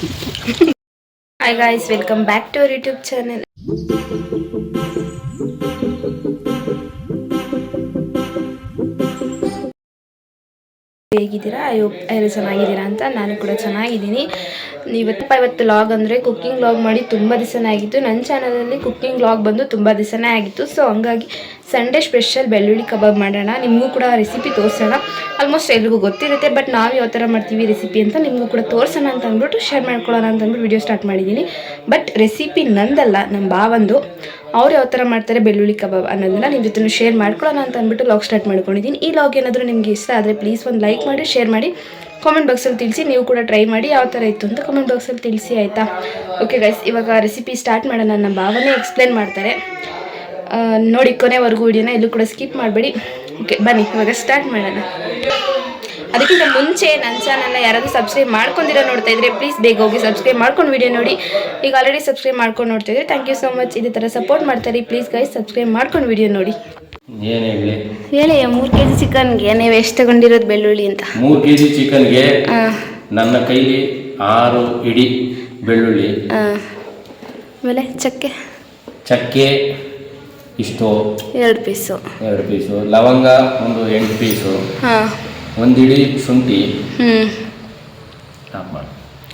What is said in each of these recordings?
Hi guys welcome back to our YouTube channel ಹೇಗಿದ್ದೀರಾ? Hope ಎಲ್ಲ ಚೆನ್ನಾಗಿದ್ದೀರಾ ಅಂತ ನಾನು ಕೂಡ ಚೆನ್ನಾಗಿದ್ದೀನಿ. ಇವತ್ತು ಇವತ್ತು ಲಾಗ್ ಅಂದರೆ ಕುಕ್ಕಿಂಗ್ ಲಾಗ್ ಮಾಡಿ ತುಂಬ ದಿವಸನೇ ಆಗಿತ್ತು. ನನ್ನ ಚಾನಲಲ್ಲಿ ಕುಕ್ಕಿಂಗ್ ಲಾಗ್ ಬಂದು ತುಂಬ ದಿವಸನೇ ಆಗಿತ್ತು. ಸೊ ಹಂಗಾಗಿ ಸಂಡೇ ಸ್ಪೆಷಲ್ ಬೆಳ್ಳುಳ್ಳಿ ಕಬಾಬ್ ಮಾಡೋಣ. ನಿಮಗೂ ಕೂಡ ರೆಸಿಪಿ ತೋರಿಸೋಣ. ಆಲ್ಮೋಸ್ಟ್ ಎಲ್ರಿಗೂ ಗೊತ್ತಿರುತ್ತೆ ಬಟ್ ನಾವು ಯಾವ ಥರ ಮಾಡ್ತೀವಿ ರೆಸಿಪಿ ಅಂತ ನಿಮಗೂ ಕೂಡ ತೋರಿಸೋಣ ಅಂತ ಅಂದ್ಬಿಟ್ಟು ಶೇರ್ ಮಾಡ್ಕೊಳ್ಳೋಣ ಅಂತ ಅಂದ್ಬಿಟ್ಟು ವಿಡಿಯೋ ಸ್ಟಾರ್ಟ್ ಮಾಡಿದ್ದೀನಿ. ಬಟ್ ರೆಸಿಪಿ ನಂದಲ್ಲ ನಮ್ಮ ಬಾವಂದು ಅವ್ರು ಯಾವ ಥರ ಮಾಡ್ತಾರೆ ಬೆಳ್ಳುಳ್ಳಿ ಕಬಾಬ್ ಅನ್ನೋದನ್ನ ನಿಮ್ಮ ಜೊತೆ ಶೇರ್ ಮಾಡ್ಕೊಳ್ಳೋಣ ಅಂತ ಅಂದ್ಬಿಟ್ಟು ಲಾಗ್ ಸ್ಟಾರ್ಟ್ ಮಾಡ್ಕೊಂಡಿದ್ದೀನಿ. ಈ ಲಾಗ್ ಏನಾದರೂ ನಿಮಗೆ ಇಷ್ಟ ಆದರೆ ಪ್ಲೀಸ್ ಒಂದು ಲೈಕ್ ಮಾಡಿ ಶೇರ್ ಮಾಡಿ. ಕಾಮೆಂಟ್ ಬಾಕ್ಸಲ್ಲಿ ತಿಳಿಸಿ, ನೀವು ಕೂಡ ಟ್ರೈ ಮಾಡಿ, ಯಾವ ಥರ ಇತ್ತು ಅಂತ ಕಾಮೆಂಟ್ ಬಾಕ್ಸಲ್ಲಿ ತಿಳಿಸಿ, ಆಯಿತಾ? ಓಕೆ ಗೈಸ್ ಇವಾಗ ರೆಸಿಪಿ ಸ್ಟಾರ್ಟ್ ಮಾಡೋಣ. ನಮ್ಮ ಭಾವನೆ ಎಕ್ಸ್ಪ್ಲೇನ್ ಮಾಡ್ತಾರೆ. ನೋಡಿ ಕೊನೆವರೆಗೂ ವಿಡಿಯೋನ ಎಲ್ಲೂ ಕೂಡ ಸ್ಕಿಪ್ ಮಾಡಬೇಡಿ. ಓಕೆ ಬನ್ನಿ ಇವಾಗ ಸ್ಟಾರ್ಟ್ ಮಾಡೋಣ. ಅದಕ್ಕಿಂತ ಮುಂಚೆ ನನ್ನ ಚಾನಲ್ನ ಯಾರಾದರೂ ಸಬ್ಸ್ಕ್ರೈಬ್ ಮಾಡ್ಕೊಂಡಿರೋ ನೋಡ್ತಾ ಇದ್ರೆ ಪ್ಲೀಸ್ ಬೇಗ ಹೋಗಿ ಸಬ್ಸ್ಕ್ರೈಬ್ ಮಾಡ್ಕೊಂಡು ವಿಡಿಯೋ ನೋಡಿ. ಈಗ ಆಲ್ರೆಡಿ ಸಬ್ಸ್ಕ್ರೈಬ್ ಮಾಡ್ಕೊಂಡು ನೋಡ್ತಾ ಇದ್ರೆ ಥ್ಯಾಂಕ್ ಯು ಸೊ ಮಚ್ ಇದೇ ಥರ ಸಪೋರ್ಟ್ ಮಾಡ್ತಾರೆ ಪ್ಲೀಸ್ ಗೈಸ್ ಸಬ್ಸ್ಕ್ರೈಬ್ ಮಾಡ್ಕೊಂಡು ವಿಡಿಯೋ ನೋಡಿ. ಹೇಳಿ ಮೂರು ಕೆ ಜಿ ಚಿಕನ್ಗೆ ನೀವು ಎಷ್ಟು ತಗೊಂಡಿರೋದು ಬೆಳ್ಳುಳ್ಳಿ ಅಂತ. ಮೂರು ಕೆ ಜಿ ಚಿಕನ್ಗೆ ನನ್ನ ಕೈಲಿ ಆರು ಇಡಿ ಬೆಳ್ಳುಳ್ಳಿ. ಆಮೇಲೆ ಚಕ್ಕೆ. ಚಕ್ಕೆ ಇಷ್ಟು? ಎರಡು ಪೀಸು. ಎರಡು ಪೀಸು. ಲವಂಗ ಒಂದು ಎಂಟು ಪೀಸು. ಹಾಂ. ಒಂದು ಇಡಿ ಶುಂಠಿ. ಹ್ಞೂ ಟಾಪ್ ಮಾಡಿ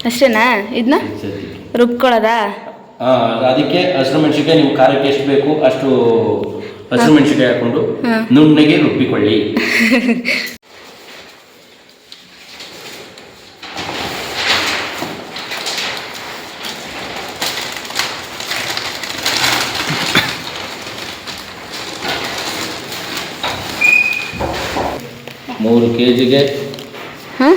ಅಷ್ಟೇನಾ? ಇದನ್ನ. ರುಬ್ಕೊಳ್ಳೋದಾ? ಹಾಂ ಅದಕ್ಕೆ ಹಸಿರು ಮೆಣಸಿನ್ಕಾಯಿ ನೀವು ಖಾರಕ್ಕೆ ಎಷ್ಟು ಬೇಕು ಅಷ್ಟು ಹಸಿರು ಮೆಣಸಿನ್ಕಾಯಿ ಹಾಕೊಂಡು ನುಣ್ಣಗೆ ರುಬ್ಬಿಕೊಳ್ಳಿ. ಮೂರು ಕೆ ಜಿಗೆ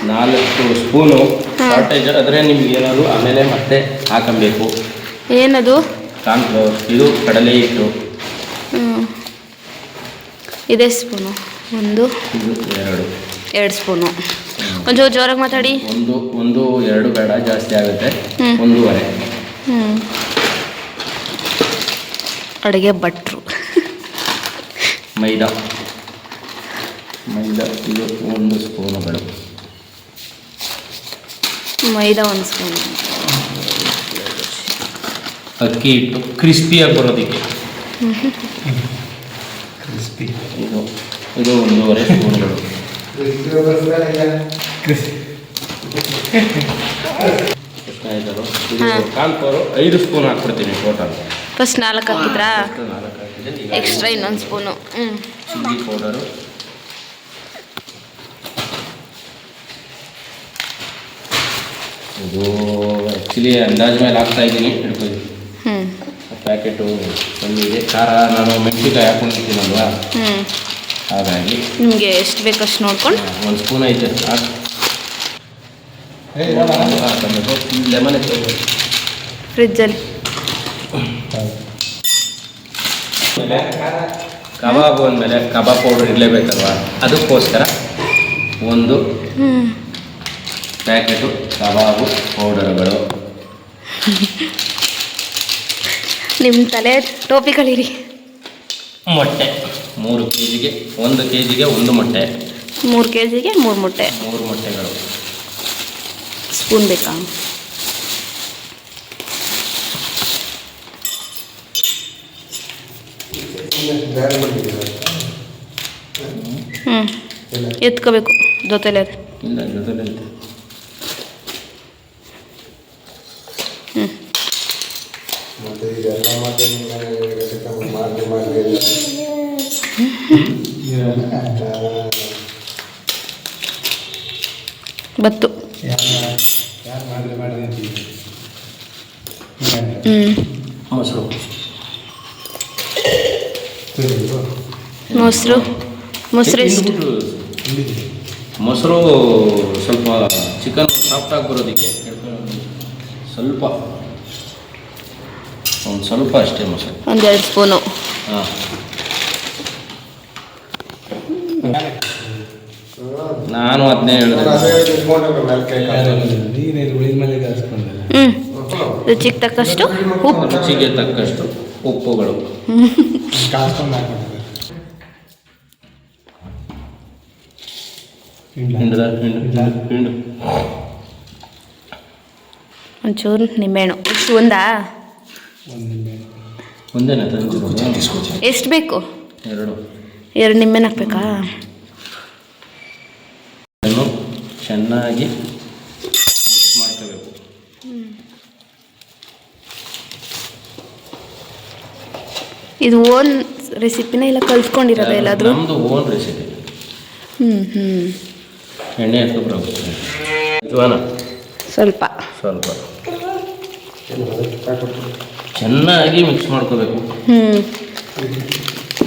ನಾಲ್ಕು ಸ್ಪೂನು ಶಾರ್ಟೇಜ್ ಆದರೆ ನಿಮ್ಗೆ ಏನಾದ್ರು ಆಮೇಲೆ ಮತ್ತೆ ಹಾಕಬೇಕು. ಏನದು? ಕಾನ್ಫ್ಲವರ್ ಇದು ಕಡಲೆ ಹಿಟ್ಟು. ಇದೇ ಸ್ಪೂನು. ಒಂದು ಇದು ಎರಡು. ಎರಡು ಸ್ಪೂನು. ಒಂಚೂರು ಜೋರಾಗಿ ಮಾತಾಡಿ. ಒಂದು ಒಂದು ಎರಡು ಬೇಡ ಜಾಸ್ತಿ ಆಗುತ್ತೆ. ಒಂದೂವರೆ. ಅಡುಗೆ ಭಟ್ರು. ಮೈದಾ. ಮೈದಾ ಇದು ಒಂದು ಸ್ಪೂನುಗಳು ಮೈದಾ ಒಂದು ಸ್ಪೂನ್. ಅಕ್ಕಿ ಹಿಟ್ಟು ಕ್ರಿಸ್ಪಿಯಾಗಿ ಬರೋದಕ್ಕೆ. ಇದು ಇದು ಒಂದೂವರೆ ಸ್ಪೂನ್ಗಳು ಐದು ಸ್ಪೂನ್ ಹಾಕ್ಬಿಡ್ತೀನಿ ಟೋಟಲ್ ಫಸ್ಟ್ ನಾಲ್ಕು ಹಾಕಿದ್ರಾ? ನಾಲ್ಕು ಹಾಕಿದೆ ಈಗ ಎಕ್ಸ್ಟ್ರಾ ಇನ್ನೊಂದು ಸ್ಪೂನು. ಹ್ಞೂ ಚಿಲ್ಲಿ ಪೌಡರು ಇದು ಆ್ಯಕ್ಚುಲಿ ಅಂದಾಜು ಮೇಲೆ ಹಾಕ್ತಾ ಇದ್ದೀನಿ ಹಿಡ್ಕೊಳ್ಳಿ. ಹ್ಞೂ ಪ್ಯಾಕೆಟು ಬಂದಿದೆ. ಖಾರ ನಾನು ಮೆಣಸಿನ್ಕಾಯಿ ಹಾಕೊಂಡಿರ್ತೀನಲ್ವಾ? ಹ್ಞೂ ಹಾಗಾಗಿ ನಿಮಗೆ ಎಷ್ಟು ಬೇಕಷ್ಟು ನೋಡ್ಕೊಂಡು. ಒಂದು ಸ್ಪೂನ್ ಐತೆ ಹಾಕಿ ಹಾಕಬೇಕು. ಲೆಮನ್ ಫ್ರಿಜ್ಜಲ್ಲಿ ಕಬಾಬ್ ಅಂದಮೇಲೆ ಕಬಾಬ್ ಪೌಡರ್ ಇರಲೇಬೇಕಲ್ವಾ? ಅದಕ್ಕೋಸ್ಕರ ಒಂದು ಹ್ಞೂ ಪ್ಯಾಕೆಟು ಕಬಾಬು ಪೌಡರ್ಗಳು. ನಿಮ್ಮ ತಲೆ ಟೋಪಿಗಳಿರಿ. ಕಳೀರಿ ಮೊಟ್ಟೆ. ಮೂರು ಕೆ ಜಿಗೆ ಒಂದು ಕೆ ಜಿಗೆ ಒಂದು ಮೊಟ್ಟೆ. ಮೂರು ಕೆ ಜಿಗೆ ಮೂರು ಮೊಟ್ಟೆ. ಮೂರು ಮೊಟ್ಟೆಗಳು. ಸ್ಪೂನ್ ಬೇಕಾ? ಹ್ಞೂ ಎತ್ಕೋಬೇಕು ಜೊತೆಲೇ ಇಲ್ಲ ಜೊತೆಲಿ ಬತ್ತು. ಮೊಸರು ಮೊಸರು. ಮೊಸರು ಎಷ್ಟು? ಮೊಸರು ಸ್ವಲ್ಪ ಚಿಕನ್ ಸಾಫ್ಟಾಗಿ ಬರೋದಕ್ಕೆ ಸ್ವಲ್ಪ. ಒಂದು ಸ್ವಲ್ಪ ಅಷ್ಟೇ ಮೊಸರು. ಒಂದೆರಡು ಸ್ಪೂನು. ಹಾಂ ನಾನು ಅದನ್ನೇ ಹೇಳಿದೆ ಅದೇ ಇಟ್ಕೊಂಡು ಮೇಲೆ ಕೈ ನೀರೇನು ಉಳಿದ ಮೇಲೆ ಅದನ್ನೇ ಹ್ಞೂ ರುಚಿಗೆ ತಕ್ಕಷ್ಟು ಉಪ್ಪು. ರುಚಿಗೆ ತಕ್ಕಷ್ಟು ಉಪ್ಪುಗಳು. ಒಂಚೂರು ನಿಂಬೆಹಣ್ಣು. ಇಷ್ಟು ಒಂದಾ? ಒಂದೇನಾ ಎಷ್ಟು ಬೇಕು? ಎರಡು. ಎರಡು ನಿಂಬೆನ ಹಾಕ್ಬೇಕಾ? ಚೆನ್ನಾಗಿ ಮಿಕ್ಸ್ ಮಾಡ್ಕೋಬೇಕು. ಇದು ಓನ್ ರೆಸಿಪಿನ ಇಲ್ಲ ಕಲ್ತ್ಕೊಂಡಿರೋದ ಎಲ್ಲಾದರೂ? ನಮ್ಮದು ಓನ್ ರೆಸಿಪಿ. ಹ್ಮ್ ಹ್ಮ್. ಎಣ್ಣೆ ಹಾಕಿ ಬರುತ್ತೆ ಜೋನ ಸ್ವಲ್ಪ. ಸ್ವಲ್ಪ. ಚೆನ್ನಾಗಿ ಮಿಕ್ಸ್ ಮಾಡ್ಕೋಬೇಕು. ಹ್ಞೂ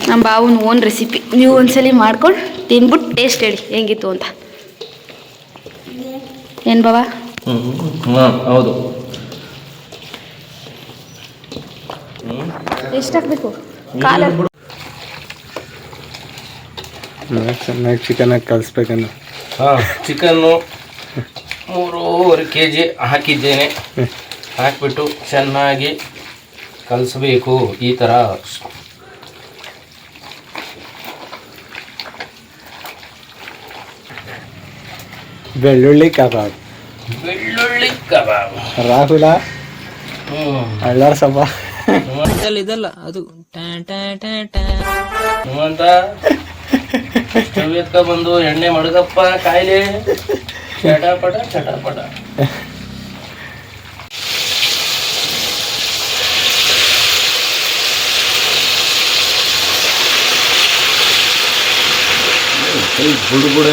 ನಮ್ಮ ಬಾವನ ಓನ್ ರೆಸಿಪಿ ನೀವು ಒಂದ್ಸಲಿ ಮಾಡ್ಕೊಂಡು ತಿನ್ಬಿಟ್ಟು ಟೇಸ್ಟ್ ಹೇಳಿ ಹೆಂಗಿತ್ತು ಅಂತ. ಏನು ಬಾಬಾ ಹೌದು. ಎಷ್ಟು ಹಾಕ್ಬೇಕು ಕಾಲಲ್ಲಿ ಚೆನ್ನಾಗಿ ಚಿಕನಾಗಿ ಕಲಿಸ್ಬೇಕನ್ನ. ಹಾಂ ಚಿಕನ್ನು ಮೂರೂವರೆ ಕೆ ಜಿ ಹಾಕಿದ್ದೇನೆ ಹಾಕಿಬಿಟ್ಟು ಚೆನ್ನಾಗಿ ಕಲಿಸ್ಬೇಕು ಈ ಥರ ಬೆಳ್ಳುಳ್ಳಿ ಕಬಾಬ್ ಬೆಳ್ಳುಳ್ಳಿ ಕಬಾಬ್ ರಾಹುಲ ಹ್ಞೂ ಅಳ್ಳಾರ್ ಇದಲ್ಲ ಅದು ಸ್ಟವ್ ಎತ್ಕೊ ಬಂದು ಎಣ್ಣೆ ಮಡಗಪ್ಪ ಕಾಯಿಲೆ ಚಟಪಟ ಚಟಪಟ ಬುಡು ಬುಡ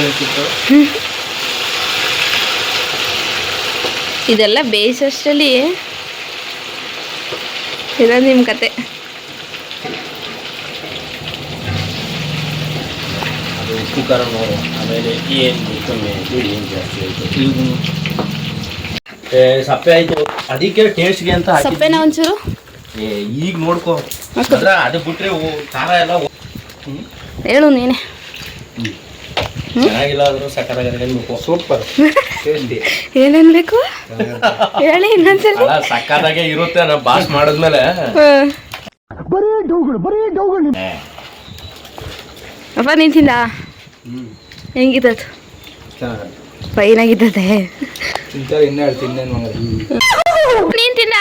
ಇದೆಲ್ಲ ಬೇಯಿಸೋಷ್ಟರಲ್ಲಿ ಇರೋದು ನಿಮ್ಮ ಕತೆ. ಸಪ್ಪೆ ಆಯ್ತು. ಅದಕ್ಕೆ ಟೇಸ್ಟ್ಗೆ ಅಂತ. ಸಪ್ಪೆನ ಒಂಚೂರು? ಈಗ ನೋಡ್ಕೋ. ಅದು ಬಿಟ್ರೆ ಖಾರ ಎಲ್ಲ ಹೇಳು ನೀನೆ. ಚೆನ್ನಾಗಿಲ್ಲ ಆದ್ರೂ ಸೂಪರ್ ಟೇಸ್ಟಿ ಏನೇನು ಬೇಕು ಹೇಳಿ ಇನ್ನೊಂದ್ಸಲ. ಅಲ್ಲ ಸಕ್ಕತ್ತಾಗೆ ಇರುತ್ತೆ ನಾವು ಬಾಸ್ ಮಾಡಿದ್ಮೇಲೆ. ಹ್ಮ್. ಅಪ್ಪ ನೀನ್ ತಿಂದ? ಹೆಂಗಿದ್ದದು ಫೈನಾಗಿದ್ದದೆ ತಿಂತಾರೆ ಇನ್ನೂ ಹೇಳ್ತೀನಿ ನೀನ್ ತಿಂದ?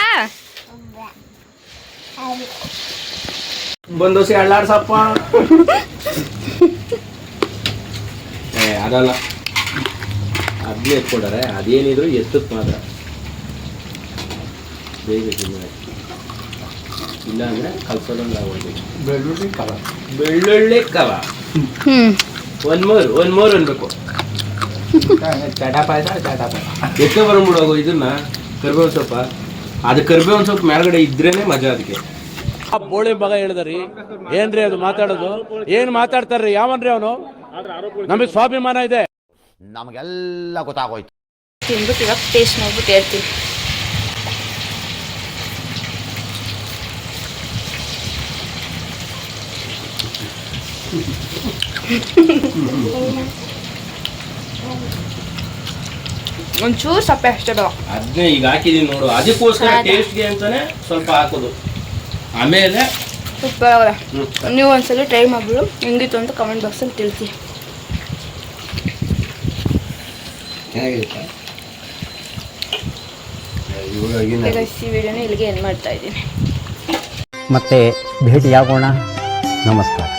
ಬಂದೋಸಿ ಅಳ್ಳಾಡ್ಸಪ್ಪ ಏ ಅಗ್ಲಿ ಅದನ್ನೇ ಎತ್ಕೊಂಡಾರೆ ಅದೇನಿದ್ರು ಎತ್ತತ್ ಮಾತ್ರ. ಬೇಗ ಇಲ್ಲ ಅಂದ್ರೆ ಕಲ್ಸೋದಂಗ ಆಗೋದು ಬೆಳ್ಳುಳ್ಳಿ ಕವ. ಬೆಳ್ಳುಳ್ಳಿ ಕವ. ಹ್ಮ್. ಒಂದ್ ಮೂರು ಒಂದ್ ಮೂರು ಅನ್ಬೇಕು. ಚಟ ಪಾಯ್ಸ ಚಟ ಪಾಯ್ಸ. ಎಷ್ಟೋ ಬಂದ್ಬಿಡೋಗು ಇದನ್ನ. ಕರ್ಬೇವಿನ ಸೊಪ್ಪ. ಅದು ಕರ್ಬೇವಿನ ಸೊಪ್ಪು ಮೇಲ್ಗಡೆ ಇದ್ರೇನೆ ಮಜಾ ಅದಕ್ಕೆ ಆ ಬೋಳಿ ಮಗ ಹೇಳಿದ್ರಿ ಏನ್ರಿ ಅದು ಮಾತಾಡೋದು? ಏನ್ ಮಾತಾಡ್ತಾರ್ರಿ? ಯಾವನ್ರಿ ಅವನು? ನಮಗೆ ಸ್ವಾಭಿಮಾನ ಇದೆ. ನಮಗೆಲ್ಲ ಗೊತ್ತಾಗೋಯ್ತು. ತಿಂದ್ಬಿಟ್ಟು ಇವಾಗ ಟೇಸ್ಟ್ ನೋಡ್ಬಿಟ್ಟು ಹೇಳ್ತೀನಿ. ಒಂಚೂರು ಸಪ್ಪೆ ಅಷ್ಟೇ ಬೇಡ ಅದನ್ನೇ ಈಗ ಹಾಕಿದೀನಿ ನೋಡು. ಅದಕ್ಕೋಸ್ಕರ? ಟೇಸ್ಟ್ಗೆ ಅಂತಾನೆ ಸ್ವಲ್ಪ ಹಾಕೋದು. ಆಮೇಲೆ ಸೂಪರ್ ಆಗಲ್ಲ. ನೀವು ಒಂದ್ಸಲ ಟ್ರೈ ಮಾಡ್ಬಿಡು. ಹೆಂಗಿತ್ತು ಅಂತ ಕಮೆಂಟ್ ಬಾಕ್ಸಲ್ಲಿ ತಿಳಿಸಿ. ಈ ವಿಡಿಯೋನ ಇಲ್ಲಿಗೆ ಏನು ಮಾಡ್ತಾ ಇದ್ದೀನಿ. ಮತ್ತೆ ಭೇಟಿಯಾಗೋಣ. ನಮಸ್ಕಾರ.